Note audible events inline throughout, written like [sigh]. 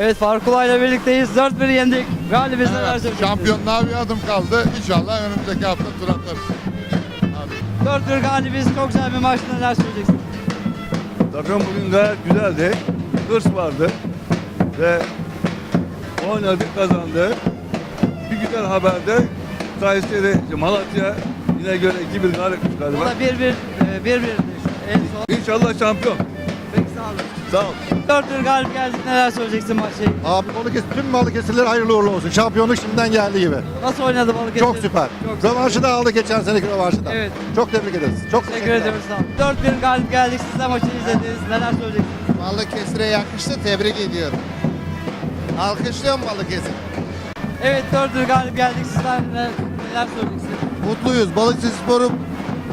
Evet ile birlikteyiz. 4-1 yendik. Galibiz neler Evet, söyleyeceksiniz? şampiyonluğa bir adım kaldı. İnşallah önümüzdeki hafta tur atarız. 4-1 galibiz. Çok güzel bir maç. Neler söyleyeceksiniz? Takım bugün gayet güzeldi. Hırs vardı. Ve oynadık kazandı. Bir güzel haber de Kayseri, Malatya yine göre 2-1 galip O galiba. da 1-1. e, 1-1 en son. İnşallah şampiyon. Peki sağ olun. Sağ ol. 4-1 galip geldik. Neler söyleyeceksin maçı? Abi Balıkesir, tüm Balıkesirler hayırlı uğurlu olsun. Şampiyonluk şimdiden geldi gibi. Nasıl oynadı Balıkesir? Çok süper. Çok Rövanşı da aldı geçen seneki rövanşıdan. Evet. Çok tebrik ederiz. Çok Teşekkür ediyoruz sağ olun. 4-1 galip geldik. Siz de maçı izlediniz. Neler söyleyeceksiniz? Balıkesir'e yakıştı. Tebrik ediyorum. Alkışlıyorum Balıkesir. Evet 4-1 galip geldik. Sizler neler, neler söyleyeceksiniz? Mutluyuz. Balıkesir Sporu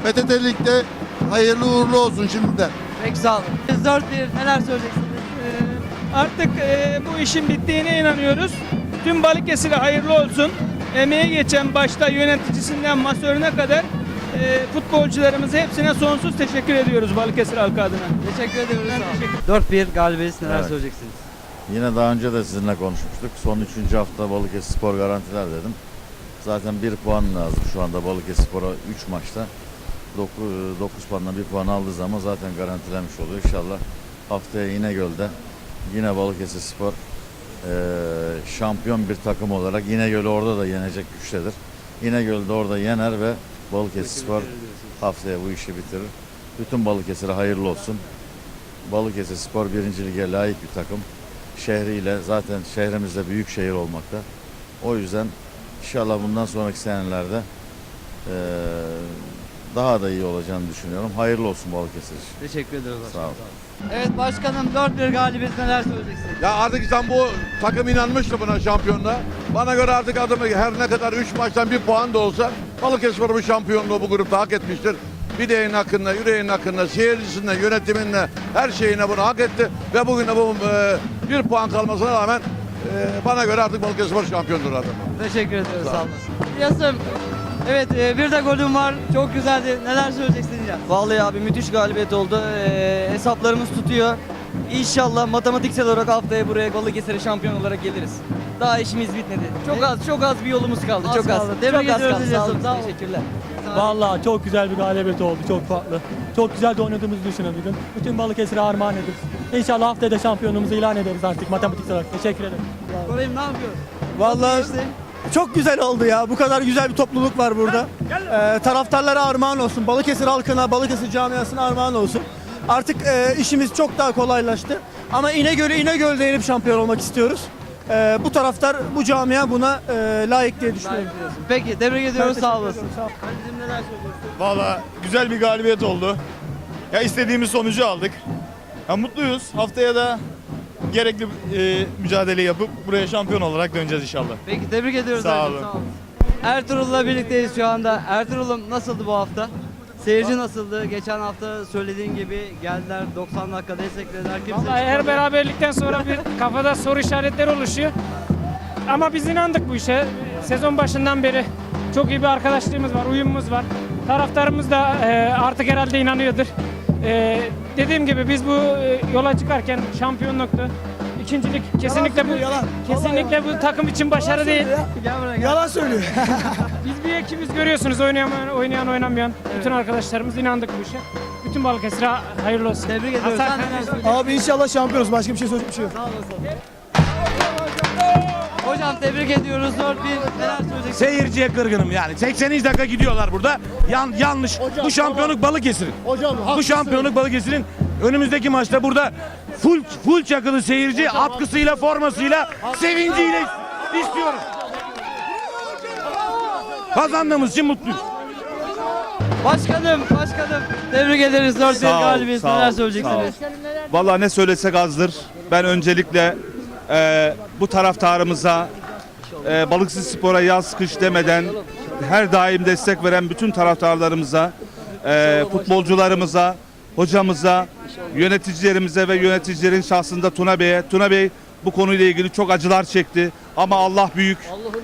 PTT Lig'de hayırlı uğurlu olsun şimdiden. Peki sağ olun. Biz 4-1 neler söyleyeceksiniz? Ee, Artık e, bu işin bittiğine inanıyoruz. Tüm Balıkesir'e hayırlı olsun. Emeği geçen başta yöneticisinden masörüne kadar e, futbolcularımıza hepsine sonsuz teşekkür ediyoruz Balıkesir halkı adına. Teşekkür ediyoruz. Ben olun. 4-1 galibiyet neler Evet. söyleyeceksiniz? Yine daha önce de sizinle konuşmuştuk. Son 3. hafta Balıkesir Spor garantiler dedim. Zaten 1 puan lazım şu anda Balıkesir Spor'a 3 maçta. 9, puanla 1 puan aldığı zaman zaten garantilemiş oluyor. İnşallah haftaya İnegöl'de yine Balıkesir Spor eee, şampiyon bir takım olarak İnegöl'ü orada da yenecek güçtedir. İnegöl'de orada yener ve Balıkesir Spor haftaya bu işi bitirir. Bütün Balıkesir'e hayırlı olsun. Balıkesir Spor birinci lige layık bir takım. Şehriyle zaten şehrimizde büyük şehir olmakta. O yüzden inşallah bundan sonraki senelerde eee, daha da iyi olacağını düşünüyorum. Hayırlı olsun Balıkesir için. Teşekkür ediyoruz. Sağ ol. Evet başkanım 4-1 galibiyet neler söyleyeceksiniz? Ya artık sen bu takım inanmıştı buna şampiyonluğa. Bana göre artık adımı her ne kadar 3 maçtan bir puan da olsa Balıkesir bu şampiyonluğu bu grupta hak etmiştir. Bileğin hakkında, yüreğin hakkında, seyircisinde, yönetiminle, her şeyine bunu hak etti. Ve bugün de bu e, bir puan kalmasına rağmen e, bana göre artık Balıkesir şampiyondur adım. Teşekkür ediyoruz sağ olasın. Yasım Evet e, bir de golüm var. Çok güzeldi. Neler söyleyeceksin ya? Vallahi abi müthiş galibiyet oldu. Ee, hesaplarımız tutuyor. İnşallah matematiksel olarak haftaya buraya Balıkesir'e şampiyon olarak geliriz. Daha işimiz bitmedi. Çok az çok az bir yolumuz kaldı. Az çok az. kaldı. Tebrik çok az kaldı. Sağ olun. Sağ olun. Teşekkürler. Vallahi çok güzel bir galibiyet oldu. Çok farklı. Çok güzel de oynadığımızı düşünüyorum bugün. Bütün Balıkesir'e armağan ederiz. İnşallah haftaya da şampiyonluğumuzu ilan ederiz artık matematiksel olarak. Teşekkür ederim. Golüm ne yapıyor? Vallahi? Çok güzel oldu ya. Bu kadar güzel bir topluluk var burada. Ee, taraftarlara armağan olsun. Balıkesir halkına, Balıkesir camiasına armağan olsun. Artık e, işimiz çok daha kolaylaştı. Ama İnegöl'ü İnegöl'de yenip şampiyon olmak istiyoruz. Ee, bu taraftar, bu camia buna e, layık diye düşünüyorum. Peki tebrik ediyoruz sağ olasın. Valla güzel bir galibiyet oldu. Ya istediğimiz sonucu aldık. Ya mutluyuz. Haftaya da gerekli e, mücadele yapıp buraya şampiyon olarak döneceğiz inşallah. Peki tebrik ediyoruz. Sağ olun. Ertuğrul'la birlikteyiz şu anda. Ertuğrul'um nasıldı bu hafta? Seyirci nasıldı? Geçen hafta söylediğin gibi geldiler 90 dakika desteklediler. Kimse Vallahi her çıkmadı. beraberlikten sonra bir [laughs] kafada soru işaretleri oluşuyor. Ama biz inandık bu işe. Sezon başından beri çok iyi bir arkadaşlığımız var, uyumumuz var. Taraftarımız da e, artık herhalde inanıyordur. E, dediğim gibi biz bu e, yola çıkarken şampiyonluktu. İkincilik kesinlikle bu kesinlikle bu takım için başarı değil. Gel buraya gel. Yalan söylüyor. [laughs] Biz bir ekibiz görüyorsunuz oynayan oynayan oynamayan. Bütün arkadaşlarımız inandık bu işe. Bütün Balıkesir'e hayırlı olsun. Tebrik ediyoruz. Hasan Sen? Abi inşallah şampiyonuz. Başka bir şey söyleyecek bir şey yok. Sağ olasın. Hocam tebrik ediyoruz 4-1. Neler söyleyeceksin? Seyirciye kırgınım yani. 80. dakika gidiyorlar burada. Yan, yanlış. bu şampiyonluk Balıkesir'in. Hocam Bu şampiyonluk Balıkesir'in. Önümüzdeki maçta burada full full çakılı seyirci atkısıyla, formasıyla, sevinciyle istiyorum. Kazandığımız için mutluyuz. Başkanım, başkanım. Tebrik ederiz 4-1 Sağ ol, galibiyet. Neler söyleyeceksiniz? Vallahi ne söylesek azdır. Ben öncelikle e, bu taraftarımıza e, Balıkesir Spor'a yaz kış demeden her daim destek veren bütün taraftarlarımıza, e, futbolcularımıza, hocamıza, yöneticilerimize ve yöneticilerin şahsında Tuna Bey'e. Tuna Bey bu konuyla ilgili çok acılar çekti. Ama Allah büyük.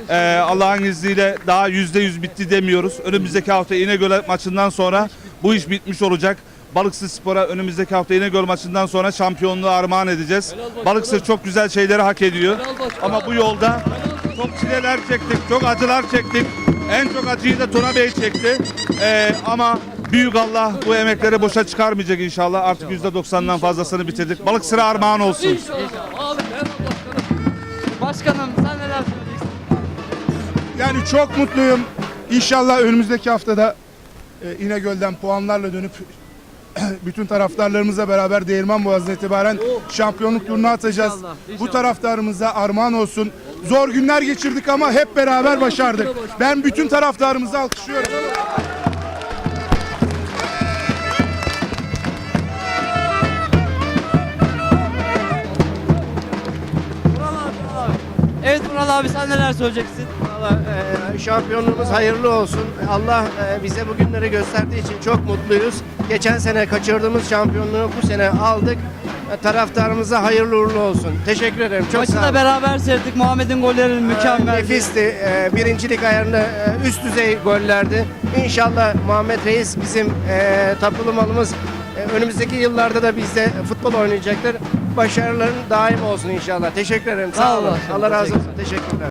E, Allah'ın izniyle daha yüzde yüz bitti demiyoruz. Önümüzdeki hafta İnegöl maçından sonra bu iş bitmiş olacak. Balıkesir Spor'a önümüzdeki hafta İnegöl maçından sonra şampiyonluğu armağan edeceğiz. Balıkesir çok güzel şeyleri hak ediyor. Ama bu yolda çok çileler çektik, çok acılar çektik. En çok acıyı da Tuna Bey çekti. Ee, ama büyük Allah bu emekleri boşa çıkarmayacak inşallah. Artık %90'dan fazlasını bitirdik. Balıkesir'e armağan olsun. Başkanım sen neler söyleyeceksin? Yani çok mutluyum. İnşallah önümüzdeki haftada e, İnegöl'den puanlarla dönüp [clears throat] bütün taraftarlarımızla beraber Değirmen Boğazı'na itibaren şampiyonluk turuna atacağız. İnşallah, Bu inşallah. taraftarımıza armağan olsun. Zor günler geçirdik ama hep beraber başardık. Ben bütün taraftarımızı alkışlıyorum. Evet Murat abi sen neler söyleyeceksin? E, şampiyonluğumuz hayırlı olsun. Allah e, bize bu günleri gösterdiği için çok mutluyuz. Geçen sene kaçırdığımız şampiyonluğu bu sene aldık. E, Taraftarımıza hayırlı uğurlu olsun. Teşekkür ederim. Çok Maçı sağ da olun. beraber seyrettik. Muhammed'in golleri mükemmel. Nefisti. E, Birincilik ayarında e, üst düzey gollerdi. İnşallah Muhammed Reis bizim e, tapulu malımız. E, Önümüzdeki yıllarda da bizde futbol oynayacaktır. Başarıların daim olsun inşallah. Teşekkür ederim. Sağ, Sağ olun. olun. Allah razı olsun. Teşekkürler.